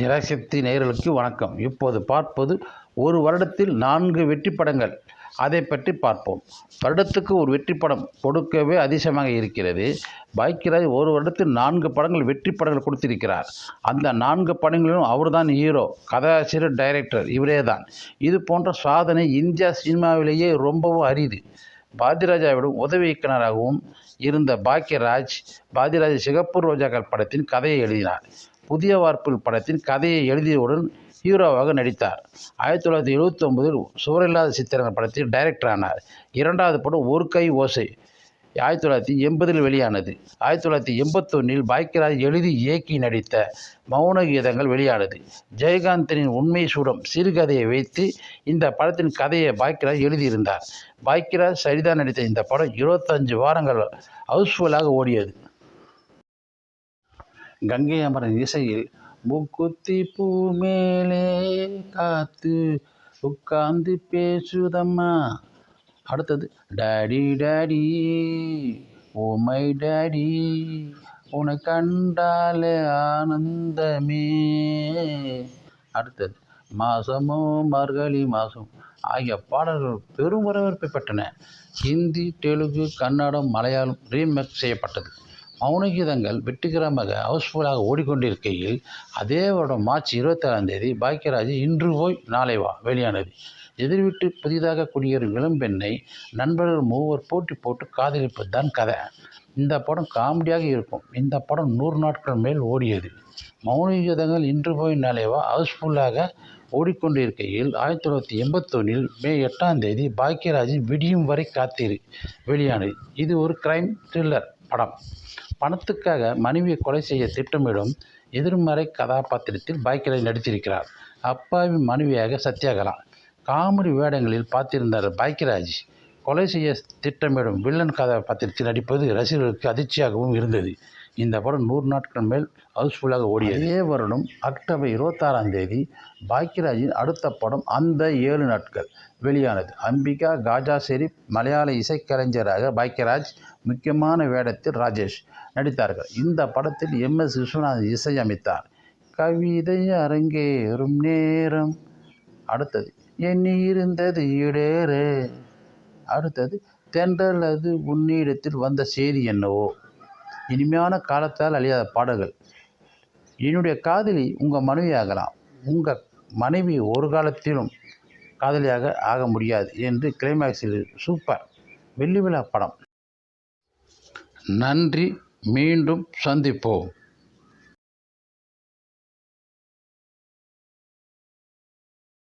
திரைசக்தி நேயர்களுக்கு வணக்கம். இப்போது பார்ப்பது ஒரு வருடத்தில் நான்கு வெற்றி படங்கள். அதை பற்றி பார்ப்போம். வருடத்துக்கு ஒரு வெற்றி படம் கொடுக்கவே அதிசயமாக இருக்கிறது. பாக்கியராஜ் ஒரு வருடத்தில் நான்கு படங்கள் வெற்றி படங்கள் கொடுத்திருக்கிறார். அந்த நான்கு படங்களிலும் அவர்தான் ஹீரோ கதாசிரியர் டைரக்டர் இவரே தான் இது போன்ற சாதனை இந்தியா சினிமாவிலேயே ரொம்பவும் அரிது. பாரதிராஜாவிடம் உதவி இயக்குனராகவும் இருந்த பாக்யராஜ் பாரதிராஜ் சிகப்பு ரோஜாக்கள் படத்தின் கதையை எழுதினார். புதிய வார்ப்பில் படத்தின் கதையை எழுதியவுடன் ஹீரோவாக நடித்தார். ஆயிரத்தி தொள்ளாயிரத்தி எழுபத்தி ஒன்பதில் சுவரில்லாத சித்திரங்கள் படத்தில் டைரக்டர் ஆனார் இரண்டாவது படம் ஒரு கை ஓசை. ஆயிரத்தி தொள்ளாயிரத்தி எண்பதில் வெளியானது. ஆயிரத்தி தொள்ளாயிரத்தி எண்பத்தொன்னில் பாக்கியராஜ் எழுதி இயக்கி நடித்த மௌன கீதங்கள் வெளியானது. ஜெயகாந்தனின் உண்மை சூடம் சிறுகதையை வைத்து இந்த படத்தின் கதையை பாக்கியராஜ் எழுதியிருந்தார். பாக்கியராஜ் சரிதா நடித்த இந்த படம் இருபத்தஞ்சு வாரங்கள் ஹவுஸ்ஃபுல்லாக ஓடியது. கங்கை அமரன் இசையில் முக்குத்தி பூ மேலே காத்து உட்கார்ந்து பேசுதம்மா. அடுத்தது daddy daddy oh my daddy உன்னை கண்டாலே ஆனந்தமே. அடுத்தது மாசமோ மார்கழி மாதம் ஆகிய பாடல்கள் பெரும் வரவேற்பை பெற்றன. ஹிந்தி தெலுங்கு கன்னடம் மலையாளம் ரீமேக் செய்யப்பட்டது. மௌனகீதங்கள் வெற்றிகரமாக ஹவுஸ்ஃபுல்லாக ஓடிக்கொண்டிருக்கையில் அதே வருடம் மார்ச் இருபத்தேழாம் தேதி பாக்கியராஜ் இன்று போய் நாளை வா வெளியானது. எதிர்விட்டு புதிதாக குடியேறும் இளம்பெண்ணை நண்பர்கள் மூவர் போட்டி போட்டு காதலிப்பது தான் கதை. இந்த படம் காமெடியாக இருக்கும். இந்த படம் நூறு நாட்கள் மேல் ஓடியது. மௌனகீதங்கள் இன்று போய் நாளேவா ஹவுஸ்ஃபுல்லாக ஓடிக்கொண்டிருக்கையில் ஆயிரத்தி தொள்ளாயிரத்தி எண்பத்தொன்னில் மே எட்டாம் தேதி பாக்கியராஜின் விடியும் வரை காத்திரு வெளியானது. இது ஒரு கிரைம் த்ரில்லர் படம். பணத்துக்காக மனைவியை கொலை செய்ய திட்டமிடும் எதிர்மறை கதாபாத்திரத்தில் பாக்கியராஜ் நடித்திருக்கிறார். அப்பாவி மனைவியாக சத்யாகலா காமெடி வேடங்களில் பார்த்திருந்தார் பாக்கியராஜ். கொலை செய்ய திட்டமிடும் வில்லன் கதாபாத்திரத்தில் நடிப்பது ரசிகர்களுக்கு அதிர்ச்சியாகவும் இருந்தது. இந்த படம் நூறு நாட்கள் மேல் ஹவுஸ்ஃபுல்லாக ஓடியது. அதே வருடம் அக்டோபர் இருபத்தாறாம் தேதி பாக்கியராஜின் அடுத்த படம் அந்த ஏழு நாட்கள் வெளியானது. அம்பிகா காஜா ஷெரீப் மலையாள இசைக்கலைஞராக பாக்கியராஜ் முக்கியமான வேடத்தில் ராஜேஷ் நடித்தார்கள். இந்த படத்தில் எம் எஸ் விஸ்வநாதன் இசையமைத்தார். கவிதை அரங்கேறும் நேரம். அடுத்தது எண்ணி இருந்தது இடேற அடுத்தது தென்றல் அது உன்னிடத்தில் வந்த செய்தி என்னவோ? இனிமையான காலத்தால் அழியாத பாடல்கள். என்னுடைய காதலி உங்கள் மனைவி ஆகலாம் உங்கள் மனைவி ஒரு காலத்திலும் காதலியாக ஆக முடியாது என்று கிளைமேக்ஸில் சூப்பர் வெள்ளி விழா படம். நன்றி மீண்டும் சந்திப்போம்.